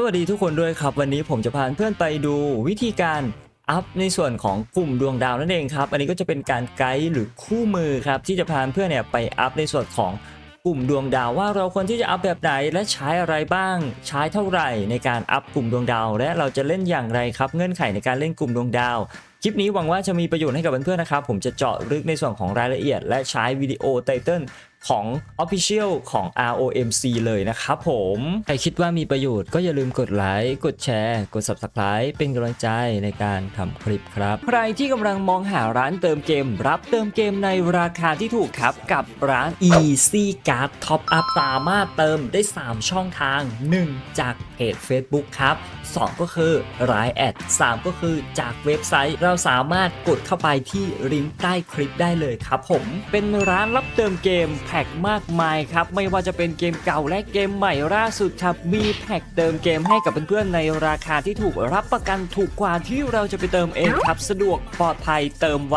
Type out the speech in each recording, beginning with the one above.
สวัสดีทุกคนด้วยครับ วันนี้ผมจะพาเพื่อนไปดูวิธีการอัพในส่วนของกลุ่มดวงดาวนั่นเองครับ อันนี้ก็จะเป็นการไกด์หรือคู่มือครับที่จะพาเพื่อนเนี่ยไปอัพในส่วนของกลุ่มดวงดาวว่าเราควรที่จะอัพแบบไหนและใช้อะไรบ้าง ใช้เท่าไหร่ในการอัพกลุ่มดวงดาว และเราจะเล่นอย่างไรครับ เงื่อนไขในการเล่นกลุ่มดวงดาว คลิปนี้หวังว่าจะมีประโยชน์ให้กับเพื่อนๆนะครับ ผมจะเจาะลึกในส่วนของรายละเอียด และใช้วิดีโอไตเติล ของ Official ของ ROMC เลยนะครับผม ใครคิดว่ามีประโยชน์ก็อย่าลืมกดไลค์ กดแชร์ กด Subscribe เป็นกำลังใจในการทำคลิปครับ ใครที่กำลังมองหาร้านเติมเกม รับเติมเกมในราคาที่ถูกครับ กับร้าน Easy Card Top Up สามารถเติมได้ 3 ช่องทาง 1 จากเพจ Facebook ครับ 2 ก็คือรายแอด 3 ก็คือจากเว็บไซต์ เราสามารถกดเข้าไปที่ลิงก์ใต้คลิปได้เลยครับผม เป็นร้านรับเติมเกมแพ็คมากมายครับ ไม่ว่าจะเป็นเกมเก่าและเกมใหม่ล่าสุดครับ มีแพ็คเติมเกมให้กับเพื่อนๆในราคาที่ถูกรับประกันถูกกว่าที่เราจะไปเติมเองครับ สะดวกปลอดภัยเติมไว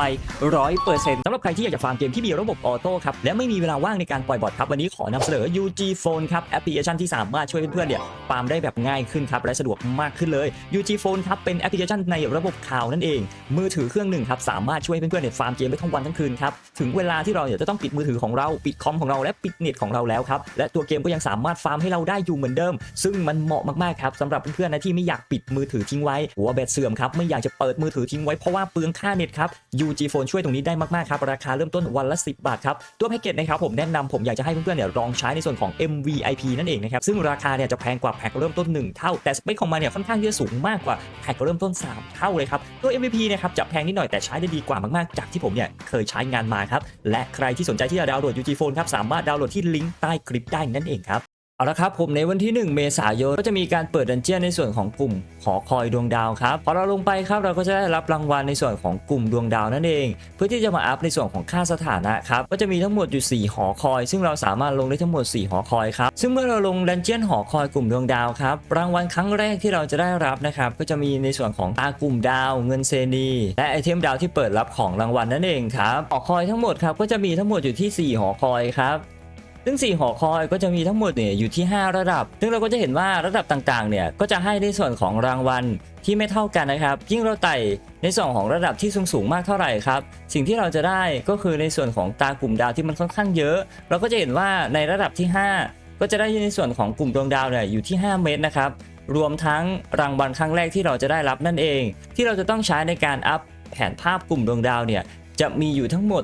ร้อยเปอร์เซ็นต์สำหรับใครที่อยากจะฟาร์มเกมที่มีระบบออโต้ครับ และไม่มีเวลาว่างในการปล่อยบอทครับ วันนี้ขอนำเสนอ UG Phone ครับ แอปพลิเคชันที่สามารถช่วยเพื่อนๆเนี่ยฟาร์มได้แบบง่ายขึ้นครับและสะดวกมากขึ้นเลย UG Phone ครับเป็นแอปพลิเคชันในระบบข่าวนั่นเอง มือถือเครื่องหนึ่งครับสามารถช่วยเพื่อนๆเนี่ยฟาร์มเกมได้ทั้งวันทั้งคืนครับถึงเวลาที่เราเนี่ยจะต้องปิดมือถือของเราปิดคอมของเราและปิดเน็ตของเราแล้วครับ และตัวเกมก็ยังสามารถฟาร์มให้เราได้อยู่เหมือนเดิม ซึ่งมันเหมาะมากๆครับสำหรับเพื่อนๆนะที่ไม่อยากปิดมือถือทิ้งไว้หัวแบตเสื่อมครับไม่อยากจะเปิดมือถือทิ้งไว้เพราะว่าเปลืองค่าเน็ตครับ UG Phone ช่วยตรงนี้ได้มากๆครับราคาเริ่มต้นวันละ 10 บาทครับตัวแพ็กเกจนะครับผมแนะนำผมอยากจะให้เพื่อนๆเนี่ยลองใช้ในส่วนของ MVIP นั่นเองนะครับซึ่งราคาเนี่ยจะแพงกว่าแพ็คเริ่มต้น 1 เท่า แต่สเปคของมันเนี่ยค่อนข้างที่จะสูงมากกว่าแพ็คเริ่มต้น 3 เท่าเลยครับตัว MVP นะครับจะแพงนิดหน่อยแต่ใช้ได้ดีกว่ามากๆ จากที่ผมเนี่ยเคยใช้งานมาครับและใครที่สนใจที่จะดาวน์โหลด UG Phone ครับสามารถดาวน์โหลดที่ลิงก์ใต้คลิปได้นั่นเองครับ เอาละครับผมในวันที่ 1 เมษายนก็จะมีการเปิดดันเจียนในส่วนของกลุ่มหอคอยดวงดาวครับพอเราลงไปครับเราก็จะได้รับรางวัลในส่วนของกลุ่มดวงดาวนั่นเอง เพื่อที่จะมาอัพในส่วนของค่าสถานะครับก็จะมีทั้งหมดอยู่ 4 หอคอย ซึ่งเราสามารถลงได้ทั้งหมด 4 หอคอยครับซึ่งเมื่อเราลงดันเจียนหอคอยกลุ่มดวงดาวครับรางวัลครั้งแรกที่เราจะได้รับนะครับก็จะมีในส่วนของตากลุ่มดาว เงินเซนีและไอเทมดาวที่เปิดรับของรางวัลนั่นเองครับหอคอยทั้งหมดครับก็จะมีทั้งหมดอยู่ที่ 4 หอคอยครับ ซึ่ง 4 หอคอยก็จะมีทั้งหมดเนี่ยอยู่ที่ 5 ระดับ ซึ่งเราก็จะเห็นว่าระดับต่างๆ เนี่ยก็จะให้ในส่วนของรางวัลที่ไม่เท่ากันนะครับ ยิ่งเราไต่ในส่วนของระดับที่สูงสูงมากเท่าไหร่ครับ สิ่งที่เราจะได้ก็คือในส่วนของตากลุ่มดาวที่มันค่อนข้างเยอะ เราก็จะเห็นว่าในระดับที่ 5 ก็จะได้ในส่วนของกลุ่มดวงดาวเนี่ยอยู่ที่ 5 เมตรนะครับรวมทั้งรางวัลครั้งแรกที่เราจะได้รับนั่นเอง ที่เราจะต้องใช้ในการอัพแผนภาพกลุ่มดวงดาวเนี่ย จะมีอยู่ทั้งหมด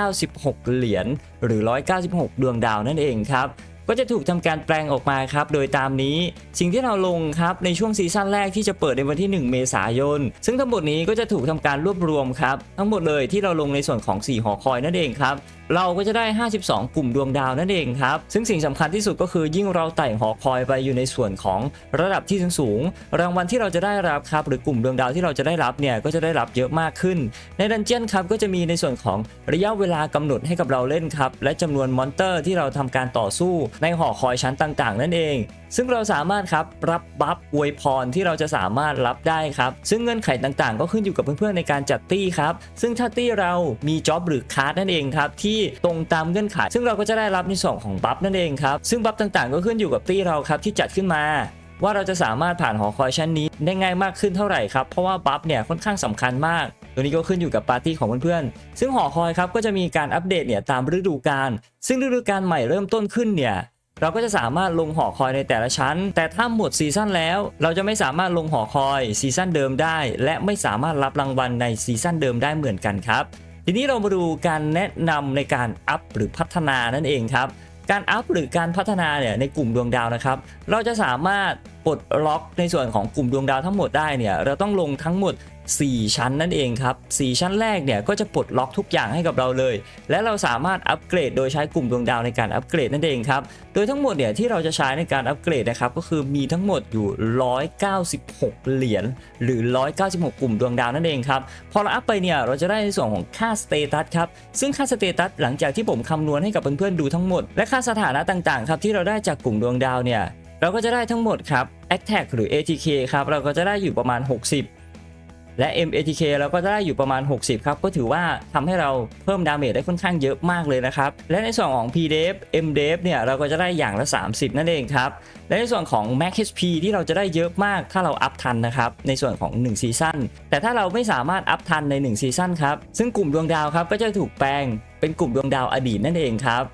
196 เหรียญหรือ 196 ดวงดาวนั่นเองครับก็จะถูกทำการแปลงออกมาครับ โดยตามนี้สิ่งที่เราลงครับในช่วงซีซั่นแรกที่จะเปิดในวันที่ 1 เมษายน ซึ่งทั้งหมดนี้ก็จะถูกทำการรวบรวมครับ ทั้งหมดเลยที่เราลงในส่วนของ 4 หอคอยนั่นเองครับ เราก็จะได้ 52 กลุ่มดวงดาวนั่นเองครับ ซึ่งสิ่งสำคัญที่สุดก็คือยิ่งเราไต่หอคอยไปอยู่ในส่วนของระดับที่สูงๆรางวัลที่เราจะได้รับครับ หรือกลุ่มดวงดาวที่เราจะได้รับเนี่ยก็จะได้รับเยอะมากขึ้น ในดันเจียนครับก็จะมีในส่วนของระยะเวลากำหนดให้กับเราเล่นครับและจำนวนมอนเตอร์ที่เราทำการต่อสู้ในหอคอยชั้นต่างๆ นั่นเอง ซึ่งเราสามารถครับรับบัฟอวยพรที่เราจะสามารถรับได้ครับ ซึ่งเงื่อนไขต่างๆ ก็ขึ้นอยู่กับเพื่อนๆในการจัดตี้ครับ ซึ่งถ้าตี้เรามีจ็อบหรือคาร์ดนั่นเองครับที่ตรงตามเงื่อนไข ซึ่งเราก็จะได้รับในส่วนของบัฟนั่นเองครับ ซึ่งบัฟต่างๆ ก็ขึ้นอยู่กับตี้เราครับที่จัดขึ้นมาว่าเราจะสามารถผ่านหอคอยชั้นนี้ได้ง่ายมากขึ้นเท่าไหร่ครับ เพราะว่าบัฟเนี่ยค่อนข้างสำคัญมาก ตัวนี้ก็ขึ้นอยู่กับปาร์ตี้ของเพื่อนๆ ซึ่งหอคอยครับก็จะมีการอัปเดตเนี่ยตามฤดูกาล ซึ่งฤดูกาลใหม่เริ่มต้นขึ้นเนี่ย เราก็จะสามารถลงหอคอยในแต่ละชั้น แต่ถ้าหมดซีซั่นแล้ว เราจะไม่สามารถลงหอคอยซีซั่นเดิมได้ และไม่สามารถรับรางวัลในซีซั่นเดิมได้เหมือนกันครับ ทีนี้เรามาดูการแนะนำในการอัพหรือพัฒนานั่นเองครับการอัพหรือการพัฒนาเนี่ยในกลุ่มดวงดาวนะครับ เราจะสามารถปลดล็อกในส่วนของกลุ่มดวงดาวทั้งหมดได้เนี่ย เราต้องลงทั้งหมด 4 ชั้นนั่นเองครับ 4 ชั้นแรกเนี่ยก็จะปลดล็อกทุกอย่างให้กับเราเลย และเราสามารถอัปเกรดโดยใช้กลุ่มดวงดาวในการอัปเกรดนั่นเองครับ โดยทั้งหมดเนี่ยที่เราจะใช้ในการอัปเกรดนะครับก็คือมีทั้งหมดอยู่ 196 เหรียญหรือ 196 กลุ่มดวงดาวนั่นเองครับพอเราอัพไปเนี่ยเราจะได้ในส่วนของค่าสเตตัสครับซึ่งค่าสเตตัสหลังจากที่ผมคำนวณให้กับเพื่อนๆดูทั้งหมดและค่าสถานะต่างๆครับที่เราได้จากกลุ่มดวงดาวเนี่ยเราก็จะได้ทั้งหมดครับ a t t a c หรือ ATK ครับเราก็จะได้อยู่ประมาณ 60 และ MATK เราก็ได้อยู่ประมาณ 60 ครับ ก็ถือว่าทำให้เราเพิ่มดาเมจได้ค่อนข้างเยอะมากเลยนะครับ และในส่วนของ PDEF MDEF เนี่ยเราก็จะได้อย่างละ 30 นั่นเองครับ และในส่วนของ Max HP ที่เราจะได้เยอะมากถ้าเราอัพทันนะครับในส่วนของ1ซีซั่นแต่ถ้าเราไม่สามารถอัพทันใน1ซีซั่นครับซึ่งกลุ่มดวงดาวครับก็จะถูกแปลงเป็นกลุ่มดวงดาวอดีตนั่นเองครับ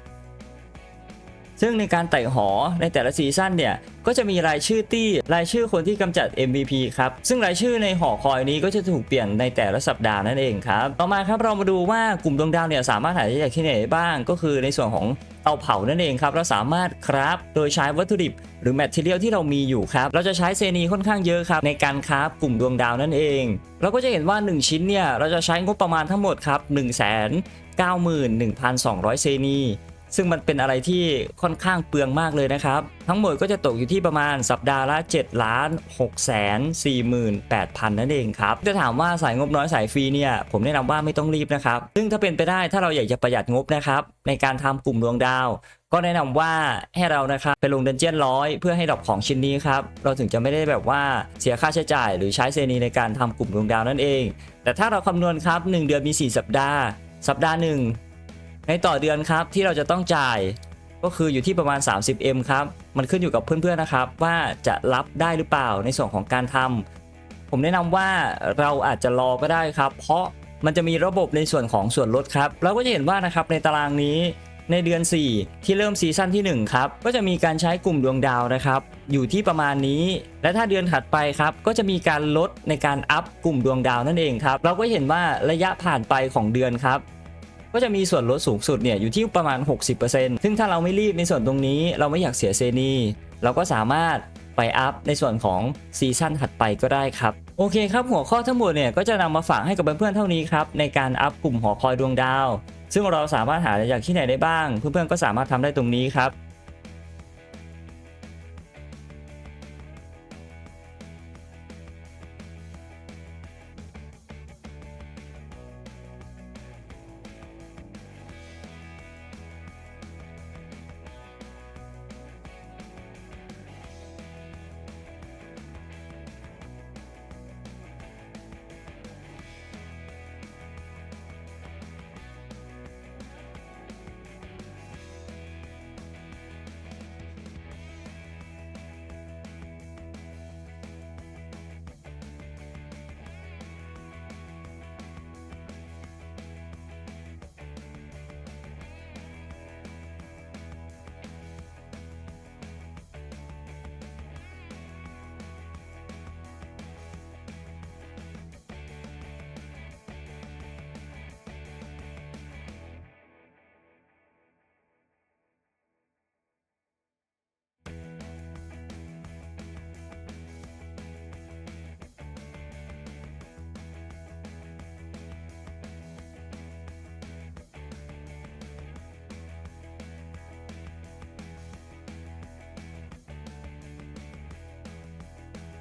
ซึ่งในการไต่หอในแต่ละซีซั่นเนี่ยก็จะมีรายชื่อตี้รายชื่อคนที่กำจัด MVP ครับ ซึ่งรายชื่อในหอคอยนี้ก็จะถูกเปลี่ยนในแต่ละสัปดาห์นั่นเองครับ ต่อมาครับเรามาดูว่ากลุ่มดวงดาวเนี่ยสามารถหาได้จากที่ไหนบ้าง ก็คือในส่วนของเตาเผานั่นเองครับ เราสามารถคราฟโดยใช้วัตถุดิบ หรือแมทเทียลที่เรามีอยู่ครับ เราจะใช้เซนีค่อนข้างเยอะครับ ในการคราฟกลุ่มดวงดาวนั่นเอง เราก็จะเห็นว่า 1 ชิ้นเนี่ยเราจะใช้งบประมาณทั้งหมดครับ 1 9 1,200 เซนี ซึ่งมันเป็นอะไรที่ค่อนข้างเปลืองมากเลยนะครับ ทั้งหมดก็จะตกอยู่ที่ประมาณสัปดาห์ละ7ล้าน6แสน48,000 นั่นเองครับจะถามว่าสายงบน้อยสายฟรีเนี่ย ผมแนะนำว่าไม่ต้องรีบนะครับ ซึ่งถ้าเป็นไปได้ถ้าเราอยากจะประหยัดงบนะครับ ในการทำกลุ่มดวงดาว ก็แนะนำว่าให้เรานะครับไปลงดันเจียนร้อยเพื่อให้ดอปของชิ้นนี้ครับ เราถึงจะไม่ได้แบบว่าเสียค่าใช้จ่ายหรือใช้เซนีในการทำกลุ่มดวงดาวนั่นเอง แต่ถ้าเราคำนวณครับ 1 เดือนมี 4 สัปดาห์ สัปดาห์หนึ่ง ในต่อเดือนครับที่เราจะต้องจ่ายก็คืออยู่ที่ประมาณ 30M ครับ มันขึ้นอยู่กับเพื่อนๆนะครับ ว่าจะรับได้หรือเปล่าในส่วนของการทำผมแนะนำว่าเราอาจจะรอก็ได้ครับ เพราะมันจะมีระบบในส่วนของส่วนลดครับ เราก็จะเห็นว่านะครับในตารางนี้ในเดือน 4 ที่เริ่มซีซั่นที่ 1 ครับ ก็จะมีการใช้กลุ่มดวงดาวนะครับ อยู่ที่ประมาณนี้ และถ้าเดือนถัดไปครับ ก็จะมีการลดในการอัพกลุ่มดวงดาวนั่นเองครับ เราก็เห็นว่าระยะผ่านไปของเดือนครับ ก็จะมีส่วนลดสูงสุดเนี่ยอยู่ที่ประมาณ 60%ซึ่งถ้าเราไม่รีบในส่วนตรงนี้เราไม่อยากเสียเซนีเราก็สามารถไปอัพในส่วนของซีซั่นถัดไปก็ได้ครับ โอเคครับหัวข้อทั้งหมดเนี่ยก็จะนำมาฝากให้กับเพื่อนๆเท่านี้ครับในการอัพกลุ่มหอคอยดวงดาว ซึ่งเราสามารถหาได้จากที่ไหนได้บ้าง เพื่อนๆก็สามารถทำได้ตรงนี้ครับ